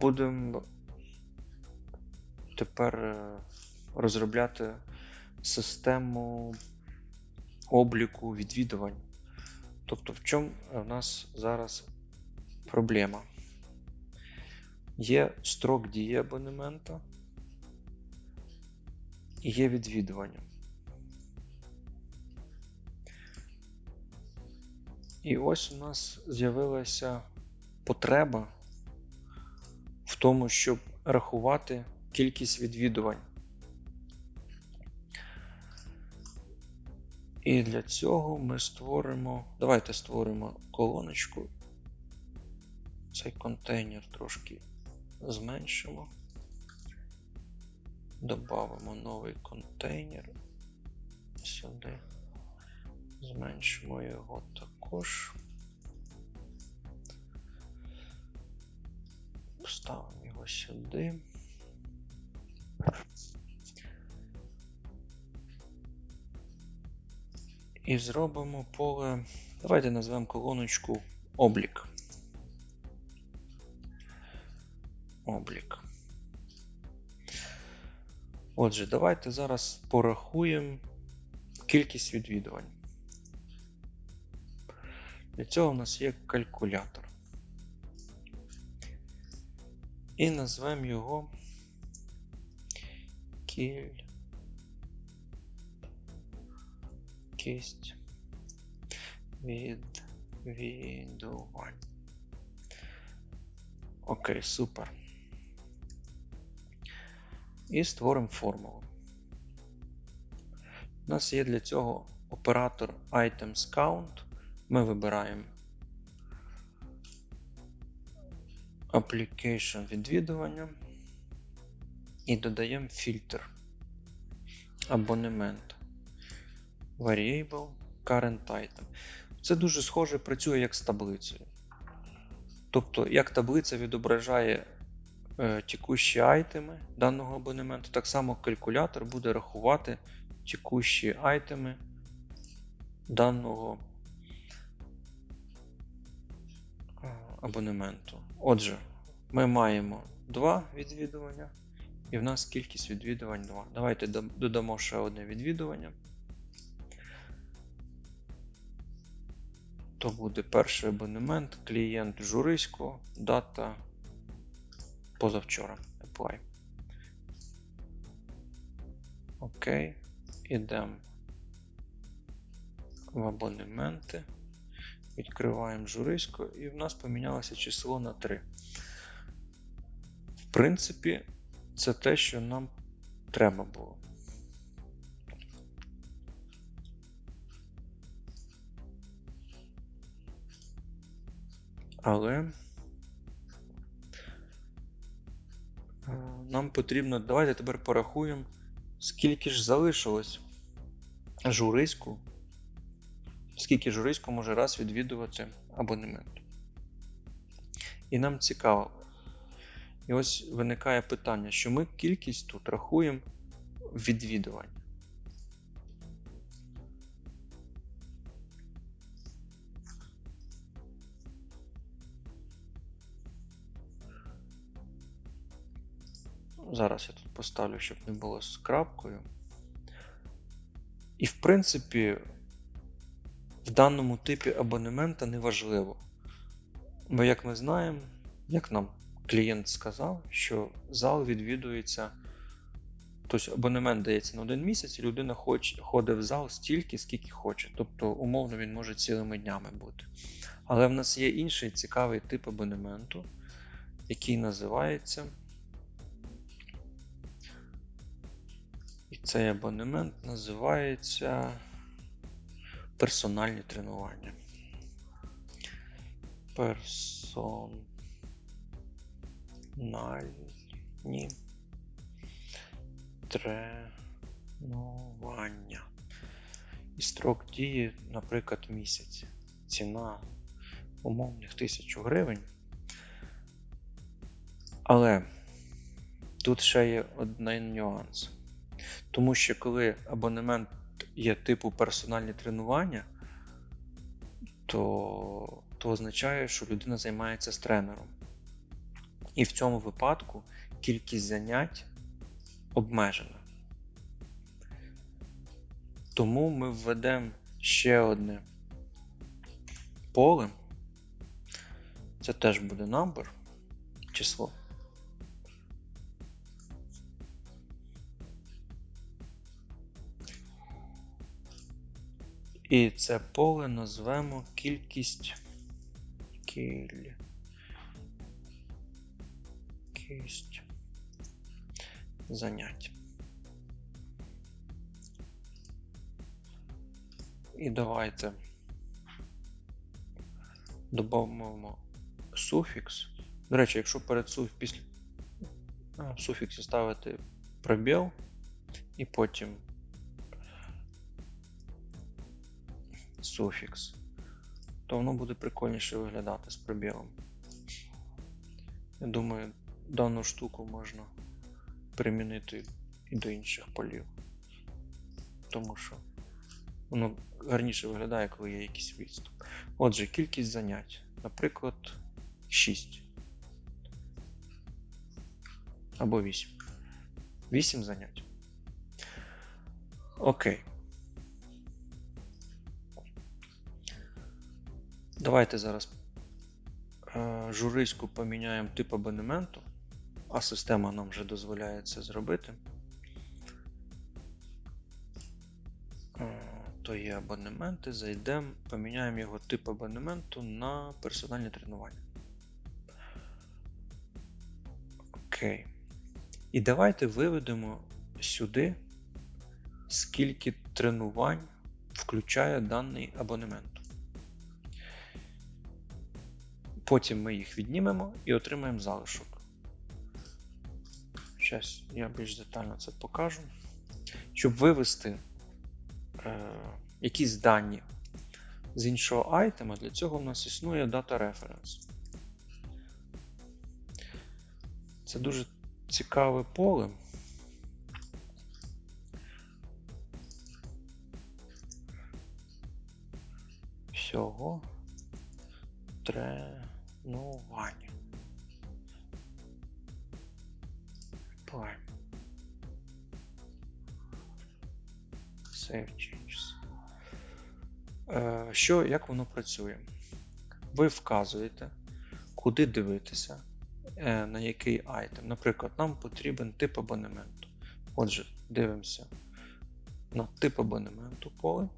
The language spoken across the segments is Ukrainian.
будемо тепер е, розробляти систему обліку відвідувань. Тобто, в чому в нас зараз проблема? Є строк дії абонемента і є відвідування. І ось у нас з'явилася потреба тому, щоб рахувати кількість відвідувань. І для цього ми створимо. Давайте створимо колоночку. Цей контейнер трошки зменшимо. Добавимо новий контейнер сюди. Зменшимо його також. Поставимо його сюди. І зробимо поле. Давайте назвемо колоночку облік. Облік. Отже, давайте зараз порахуємо кількість відвідувань. Для цього у нас є калькулятор. І назвемо його кількість відвідувань. Окей, супер. І створимо формулу. У нас є для цього оператор items count. Ми вибираємо Application відвідування і додаємо фільтр абонемент Variable Current Item. Це дуже схоже працює як з таблицею. Тобто, як таблиця відображає е, текущі айтеми даного абонементу, так само калькулятор буде рахувати текущі айтеми даного е, абонементу. Отже, ми маємо два відвідування, і в нас кількість відвідувань 2. Давайте додамо ще одне відвідування. То буде перший абонемент, клієнт Журисько, дата позавчора. Apply. Окей. Ідемо в абонементи. Відкриваємо журисько, і в нас помінялося число на 3. В принципі, це те, що нам треба було. Але е, нам потрібно, давайте тепер порахуємо, скільки ж залишилось журиську скільки журисько може раз відвідувати абонемент. І нам цікаво. І ось виникає питання, що ми кількість тут рахуємо відвідувань. Зараз я тут поставлю, щоб не було з крапкою. І в принципі, в даному типі абонемента не важливо. Бо, як ми знаємо, як нам клієнт сказав, що зал відвідується, тобто абонемент дається на один місяць, і людина ходить в зал стільки, скільки хоче. Тобто, умовно, він може цілими днями бути. Але в нас є інший цікавий тип абонементу, який називається. І цей абонемент називається персональні тренування. Персональні тренування. І строк дії, наприклад, місяць. Ціна умовних 1000 гривень. Але тут ще є один нюанс. Тому що коли абонемент є типу персональні тренування, то, то означає, що людина займається з тренером. І в цьому випадку кількість занять обмежена. Тому ми введемо ще одне поле. Це теж буде number, число. І це поле назвемо кількість кількість занять. І давайте додамо суфікс. До речі, якщо перед суф... після суфіксі ставити пробіл і потім суфікс, то воно буде прикольніше виглядати з пробілом. Я думаю, дану штуку можна примінити і до інших полів. Тому що воно гарніше виглядає, коли є якийсь відступ. Отже, кількість занять. Наприклад, 6. Або 8. 8 занять. Окей. Давайте зараз е, журиську поміняємо тип абонементу, а система нам вже дозволяє це зробити. Е, то є абонементи, зайдемо, поміняємо його тип абонементу на персональне тренування. Окей. І давайте виведемо сюди, скільки тренувань включає даний абонемент. Потім ми їх віднімемо і отримаємо залишок. Зараз я більш детально це покажу. Щоб вивести е, якісь дані з іншого айтема, для цього в нас існує Data Reference. Це дуже цікаве поле. Всього тренування. Apply. Save changes. Що, як воно працює? Ви вказуєте, куди дивитися, е, на який айтем. Наприклад, нам потрібен тип абонементу. Отже, дивимося на тип абонементу поле.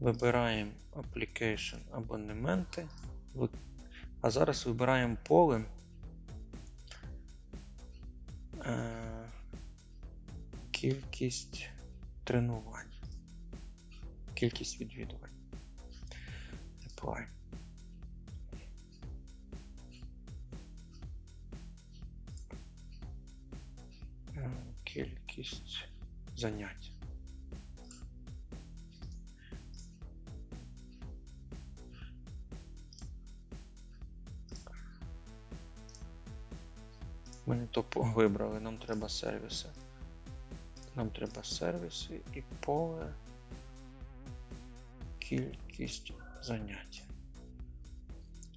Вибираємо Application абонементи. А зараз вибираємо поле е, кількість тренувань, кількість відвідувань. Apply. Е, Кількість занять. Ми не то вибрали, нам треба сервіси. Нам треба сервіси і поле кількість занять.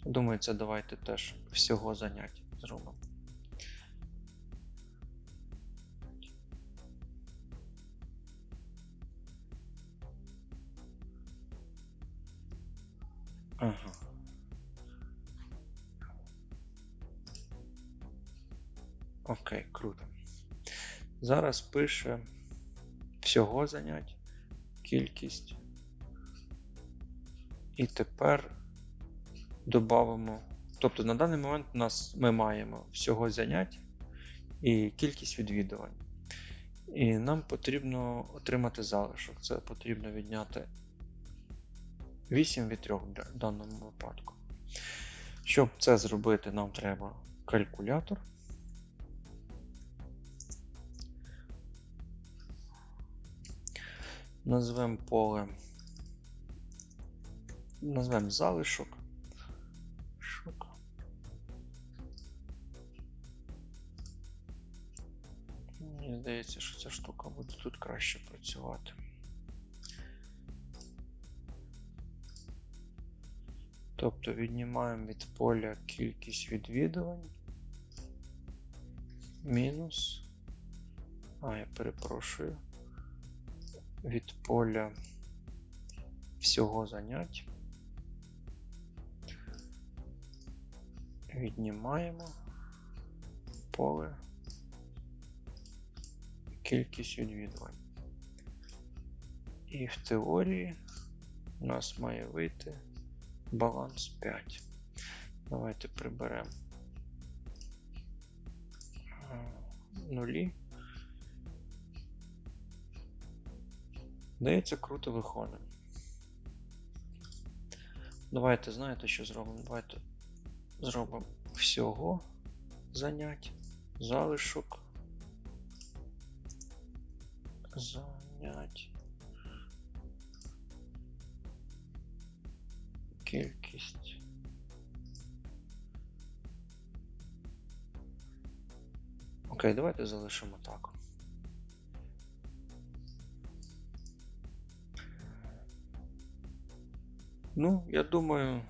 Думаю, це давайте теж всього занять зробимо. Ага. Окей, круто. Зараз пише всього занять, кількість. І тепер додамо. Тобто на даний момент у нас ми маємо всього занять і кількість відвідувань. І нам потрібно отримати залишок. Це потрібно відняти 8 від 3 в даному випадку. Щоб це зробити, нам треба калькулятор. Назвемо поле. Назвемо залишок. Шок. Мені здається, що ця штука буде тут краще працювати. Тобто віднімаємо від поля кількість відвідувань. Мінус. А, я перепрошую. Від поля всього занять. Віднімаємо поле кількість відвідувань. І в теорії у нас має вийти баланс 5. Давайте приберемо е, нулі. Здається, круто виходить. Давайте, знаєте, що зробимо? Давайте зробимо всього занять, залишок, занять, кількість. Окей, давайте залишимо так. Ну, я думаю,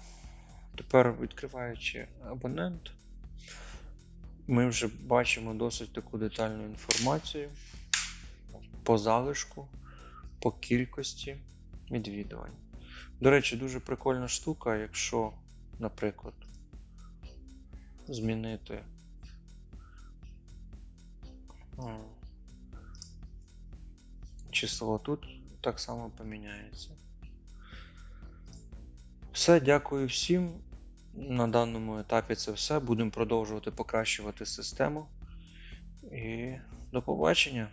тепер відкриваючи абонент, ми вже бачимо досить таку детальну інформацію по залишку, по кількості відвідувань. До речі, дуже прикольна штука, якщо, наприклад, змінити число тут так само поміняється. Все, дякую всім. На даному етапі це все. Будемо продовжувати покращувати систему. І до побачення.